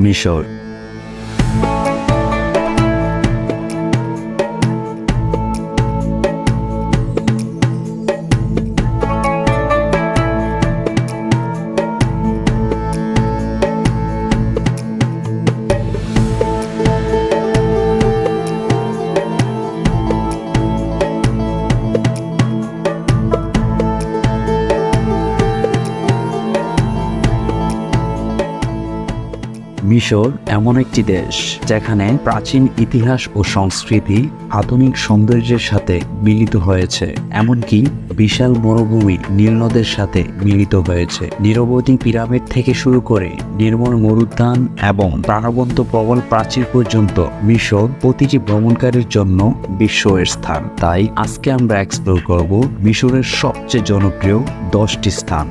মিশর। মিশর এমন একটি দেশ যেখানে প্রাচীন ইতিহাস ও সংস্কৃতি আধুনিক সৌন্দর্যের সাথে মিলিত হয়েছে। এমনকি বিশাল মরুভূমি নীলনদের সাথে মিলিত হয়েছে। নিরবধি পিরামিড থেকে শুরু করে নির্মল মরুদ্যান এবং প্রাণবন্ত প্রবল প্রাচীর পর্যন্ত মিশর প্রতিটি ভ্রমণকারীর জন্য বিশ্বের স্থান। তাই আজকে আমরা এক্সপ্লোর করব মিশরের সবচেয়ে জনপ্রিয় দশটি স্থান।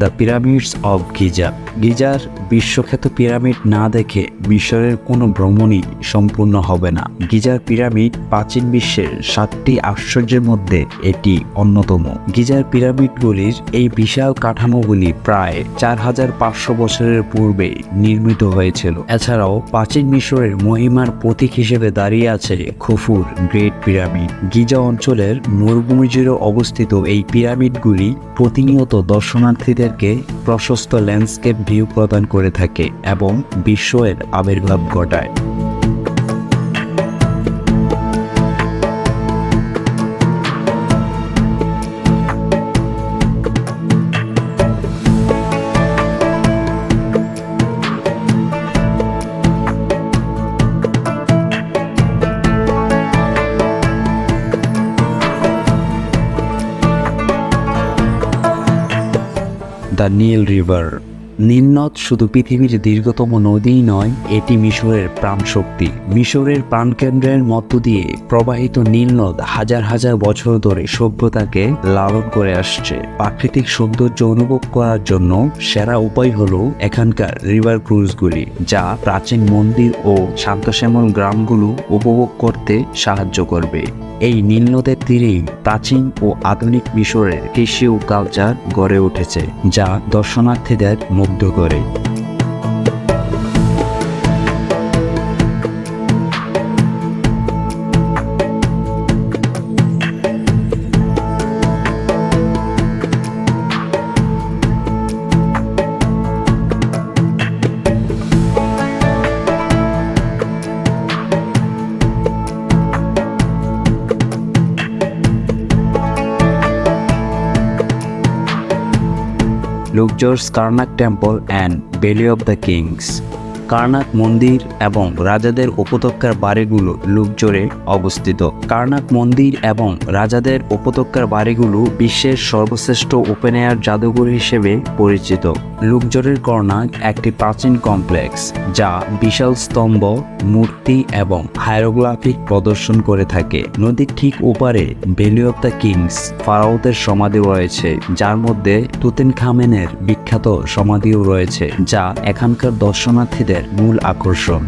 The pyramids of Giza. Geyser বিশ্বখ্যাত পিরামিড না দেখে মিশরের কোনো ভ্রমণই সম্পূর্ণ হবে না। গিজার পিরামিড প্রাচীন বিশ্বের সাতটি আশ্চর্যের মধ্যে এটি অন্যতম। গিজার পিরামিডগুলির এই বিশাল কাঠামোগুলি প্রায় চার হাজার পাঁচশো বছরের পূর্বে নির্মিত হয়েছিল। এছাড়াও প্রাচীন মিশরের মহিমার প্রতীক হিসেবে দাঁড়িয়ে আছে খুফুর গ্রেট পিরামিড। গিজা অঞ্চলের মরুভূমি জুড়ে অবস্থিত এই পিরামিডগুলি প্রতিনিয়ত দর্শনার্থীদেরকে প্রশস্ত ল্যান্ডস্কেপ ভিউ প্রদান করে থাকে এবং বিশ্বের আবির্ভাব ঘটায়। দ্য নীল রিভার নীলনদ শুধু পৃথিবীর দীর্ঘতম নদীই নয়, এটি মিশরের প্রাণশক্তি। মিশরের প্রাণকেন্দ্রের মধ্য দিয়ে প্রবাহিত নীলনদ হাজার হাজার বছর ধরে সভ্যতাকে লালন করে আসছে। প্রাকৃতিক সৌন্দর্য অনুভব করার জন্য সেরা উপায় হল এখানকার রিভার ক্রুজগুলি যা প্রাচীন মন্দির ও শান্তশ্যামল গ্রামগুলো উপভোগ করতে সাহায্য করবে। এই নীলনদের তীরেই প্রাচীন ও আধুনিক মিশরের কৃষি ও কালচার গড়ে উঠেছে, যা দর্শনার্থীদের মুগ্ধ করে। Luxor's Karnak temple and valley of the kings Karnak মন্দির এবং রাজাদের উপত্যকার বাড়িগুলো লুকজোরে অবস্থিত। কার্নাক মন্দির এবং রাজাদের উপত্যকার বাড়িগুলো বিশ্বের সর্বশ্রেষ্ঠ ওপেন এয়ার জাদুঘর হিসেবে পরিচিত। লুকজোরের কর্নাক একটি প্রাচীন কমপ্লেক্স, যা বিশাল স্তম্ভ, মূর্তি এবং হায়ারোগ্রাফিক প্রদর্শন করে থাকে। নদীর ঠিক ওপারে বেলি অব দ্য কিংস ফারাউতের সমাধি রয়েছে, যার মধ্যে তুতেন খামেনের বিখ্যাত সমাধিও রয়েছে, যা এখানকার দর্শনার্থীদের মূল আকর্ষণ।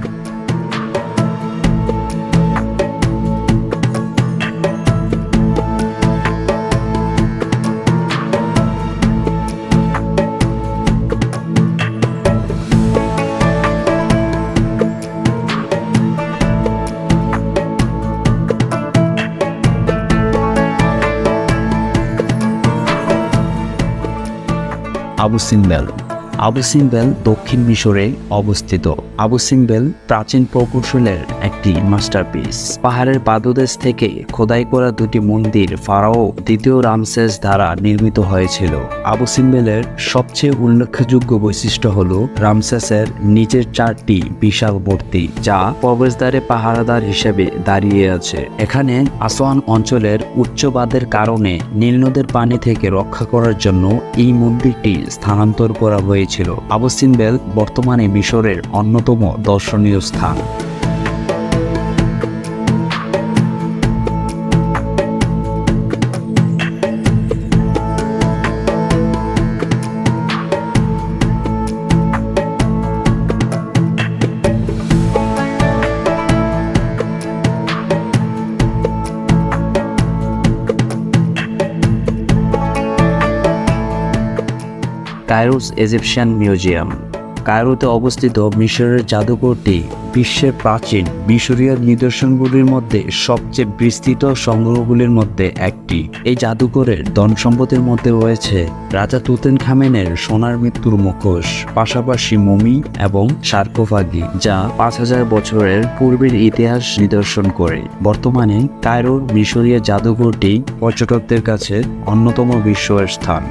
আবু সিম্বেল আবু সিম্বেল দক্ষিণ মিশরে অবস্থিত। আবু সিম্বেল প্রাচীন প্রকৌশলের একটি মাস্টারপিস পাহাড়ের পাদদেশ থেকে খোদাই করা দুটি মন্দির ফারাও দ্বিতীয় রামসেস দ্বারা নির্মিত হয়েছিল। আবু সিম্বেলের সবচেয়ে উল্লেখযোগ্য বৈশিষ্ট্য হল রামসেসের নিচের চারটি বিশাল মূর্তি, যা প্রবেশদ্বারে পাহারাদার হিসেবে দাঁড়িয়ে আছে। এখানে আসোয়ান অঞ্চলের উচ্চবাদের কারণে নীলনদের পানি থেকে রক্ষা করার জন্য এই মন্দিরটি স্থানান্তর করা হয়েছিল। আবু সিম্বেল বর্তমানে মিশরের অন্যতম অন্যতম দর্শনীয় স্থান। কায়রোস ইজিপশিয়ান মিউজিয়াম। কায়রোতে অবস্থিত মিশরের জাদুঘরটি বিশ্বের প্রাচীন মিশরীয় নিদর্শনগুলির মধ্যে সবচেয়ে বিস্তৃত সংগ্রহগুলির মধ্যে একটি। এই জাদুঘরের ধন সম্পদের মধ্যে রয়েছে রাজা তুতেন খামেনের সোনার মৃত্যুর মুখোশ, পাশাপাশি মমি এবং সার্কোফাগি, যা পাঁচ হাজার বছরের পূর্বের ইতিহাস নিদর্শন করে। বর্তমানে কায়রোর মিশরীয় জাদুঘরটি পর্যটকদের কাছে অন্যতম বিশ্বের স্থান।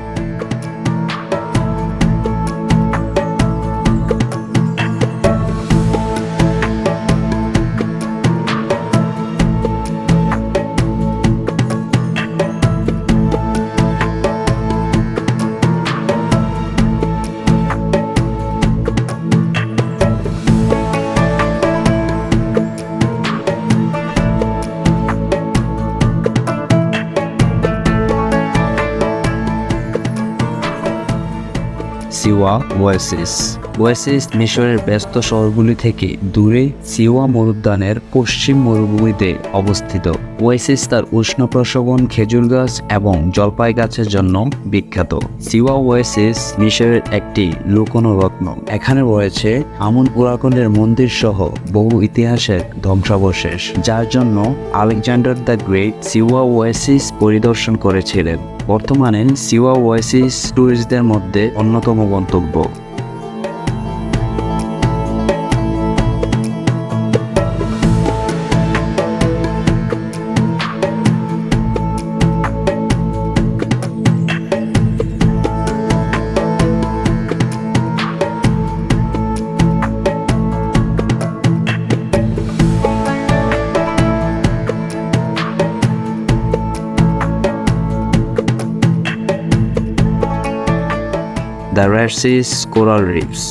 সিওয়া ওয়েসিস ওয়েসিস মিশরের ব্যস্ত শহরগুলি থেকে দূরে সিওয়া মরুদ্যানের পশ্চিম মরুভূমিতে অবস্থিত। ওয়েসিস তার উষ্ণ প্রসবন খেজুর গাছ এবং জলপাই গাছের জন্য বিখ্যাত। সিওয়া ওয়েসিস মিশরের একটি লুকোনো রত্ন এখানে রয়েছে আমন পুরাকণ্ডের মন্দির সহ বহু ইতিহাসের ধ্বংসাবশেষ, যার জন্য Alexander the great Siwa oasis পরিদর্শন করেছিলেন। বর্তমানে সিওয়া ওয়েসিস ট্যুরিস্টদের মধ্যে অন্যতম গন্তব্য। দ্য র্যাসিস কোরাল রিফস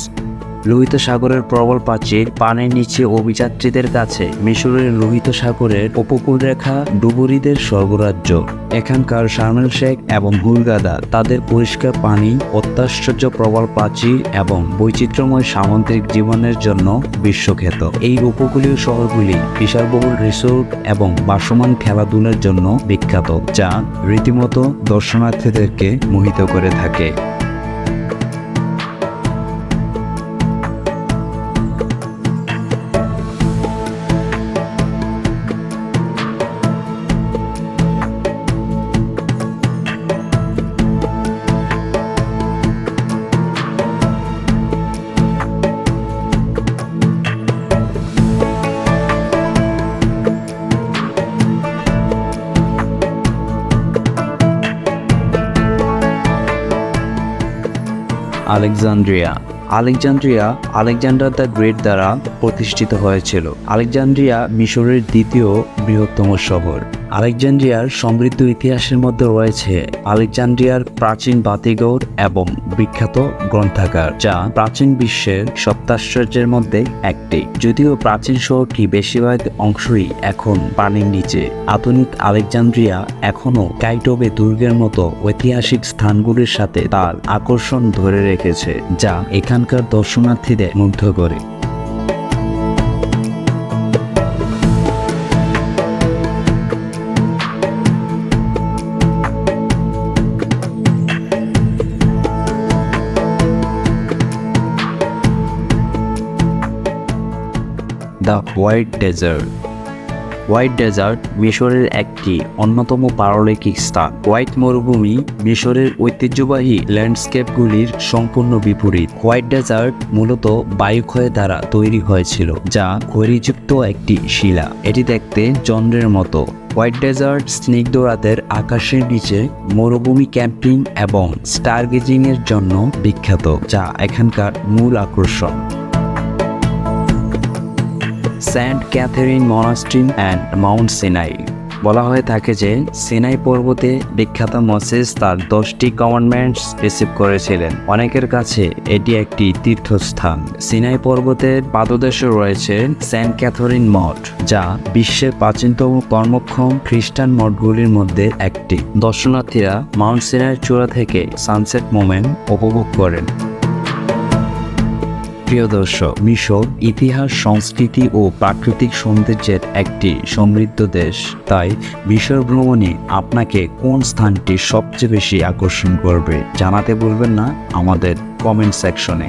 লোহিত সাগরের প্রবল প্রাচীর পানির নিচে অভিযাত্রীদের কাছে মিশরের লোহিত সাগরের উপকূল রেখা ডুবুরিদের স্বর্গরাজ্য। এখানকার শার্মেল শেখ এবং হুলগাদা তাদের পরিষ্কার পানি, অত্যাশ্চর্য প্রবল প্রাচীর এবং বৈচিত্র্যময় সামুদ্রিক জীবনের জন্য বিশ্বখ্যাত। এই উপকূলীয় শহরগুলি বিশালবহুল রিসোর্ট এবং বাসমান খেলাধুলার জন্য বিখ্যাত, যা রীতিমতো দর্শনার্থীদেরকে মোহিত করে থাকে। Alexandria. Alexandria Alexander the great দ্বারা প্রতিষ্ঠিত হয়েছিল। আলেকজান্দ্রিয়া মিশরের দ্বিতীয় বৃহত্তম শহর। আলেকজান্দ্রিয়ার সমৃদ্ধ ইতিহাসের মধ্যে রয়েছে আলেকজান্দ্রিয়ার প্রাচীন বাতিঘর এবং বিখ্যাত গ্রন্থাগার, যা প্রাচীন বিশ্বের সপ্তাশ্চর্যের মধ্যে একটি। যদিও প্রাচীন শহরটি বেশিরভাগ অংশই এখন পানির নিচে, আধুনিক আলেকজান্দ্রিয়া এখনও কাইটোবে দুর্গের মতো ঐতিহাসিক স্থানগুলির সাথে তার আকর্ষণ ধরে রেখেছে, যা এখানকার দর্শনার্থীদের মুগ্ধ করে। White dessert. হোয়াইট ডেজার্ট মিশরের একটি অন্যতম পারলৌকিক স্থান। হোয়াইট মরুভূমি মিশরের ঐতিহ্যবাহী ল্যান্ডস্কেপগুলির সম্পূর্ণ বিপরীত। হোয়াইট ডেজার্ট মূলত বায়ুক্ষয় দ্বারা তৈরি হয়েছিল, যা খৈরিযুক্ত একটি শিলা। এটি দেখতে চন্দ্রের মতো। হোয়াইট ডেজার্ট স্নিগ্ধ রাতের আকাশের নিচে মরুভূমি ক্যাম্পিং এবং স্টারগেজিং এর জন্য বিখ্যাত, যা এখানকার মূল আকর্ষণ। Saint Catherine monastery and Mount Sinai. বলা হয়ে থাকে যে, সিনাই পর্বতে বিখ্যাত মসেস তার দশটি কমান্ডমেন্টস রিসিভ করেছিলেন। অনেকের কাছে এটি একটি তীর্থস্থান। সিনাই পর্বতের পাদদেশে রয়েছে সেন্ট ক্যাথরিন মঠ, যা বিশ্বের প্রাচীনতম কর্মক্ষম খ্রিস্টান মঠগুলির মধ্যে একটি। দর্শনার্থীরা মাউন্ট সিনাইয়ের চূড়া থেকে সানসেট মোমেন্ট উপভোগ করেন। প্রিয় দর্শক, মিশর ইতিহাস, সংস্কৃতি ও প্রাকৃতিক সৌন্দর্যের একটি সমৃদ্ধ দেশ। তাই মিশর ভ্রমণে আপনাকে কোন স্থানটি সবচেয়ে বেশি আকর্ষণ করবে জানাতে বলবেন না আমাদের কমেন্ট সেকশনে